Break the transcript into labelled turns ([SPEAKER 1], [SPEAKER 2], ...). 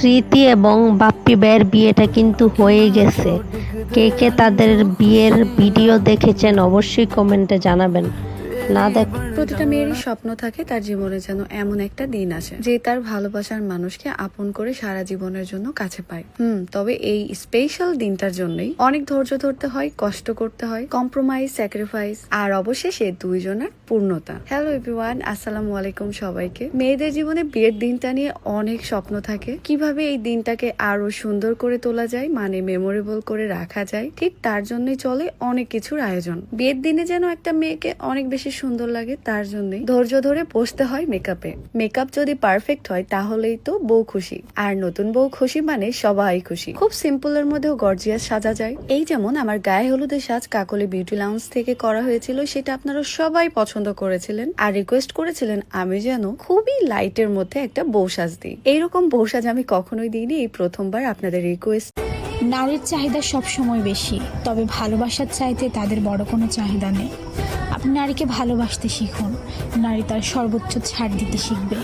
[SPEAKER 1] স্মৃতি এবং বাপ্পি ভাইয়ের বিয়েটা কিন্তু হয়ে গেছে। কে কে তাদের বিয়ের ভিডিও দেখেছেন অবশ্যই কমেন্টে জানাবেন। না দেখ।
[SPEAKER 2] প্রতিটা মেয়েরই স্বপ্ন থাকে তার জীবনে যেন এমন একটা দিন আসে, যে তার ভালোবাসার মানুষকে আপন করে সারা জীবনের জন্য কাছে পায়। হুম, তবে এই স্পেশাল দিনটার জন্যই অনেক ধৈর্য ধরতে হয়, কষ্ট করতে হয় কম্প্রোমাইজ স্যাক্রিফাইস আর অবশেষে দুইজনের পূর্ণতা। হ্যালো এভরিওয়ান আসসালামু আলাইকুম সবাইকে। মেয়েদের জীবনে বিয়ের দিনটা নিয়ে অনেক স্বপ্ন থাকে। কীভাবে এই দিনটাকে আরও সুন্দর করে তোলা যায় মানে মেমোরেবল করে রাখা যায়, ঠিক তার জন্যই চলে অনেক কিছুর আয়োজন। বিয়ের দিনে যেন একটা মেয়েকে অনেক বেশি সুন্দর লাগে তার জন্যই। ধৈর্য ধরে বসতে হয় মেকআপে মেকআপ যদি পারফেক্ট হয়, তাহলেই তো বউ খুশি। আর নতুন বউ খুশি মানে সবাই খুশি। খুব সিম্পলের মধ্যেও গর্জিয়াস সাজা যায়। এই যেমন আমার গায়ে হলুদের সাজ কাকলি বিউটি লাউন্স থেকে করা হয়েছিল, সেটা আপনারা সবাই পছন্দ করেছিলেন। আর রিকোয়েস্ট করেছিলেন আমি যেন খুবই লাইটের মধ্যে একটা বউ সাজ দিই। এইরকম বউ সাজ আমি কখনোই দিইনি, এই প্রথমবার আপনাদের রিকোয়েস্ট
[SPEAKER 3] নারীর চাহিদা সবসময় বেশি, তবে ভালোবাসার চাইতে তাদের বড় কোনো চাহিদা নেই। নারীকে ভালোবাসতে শিখুন। নারী তার সর্বোচ্চ ছাড় দিতে শিখবে।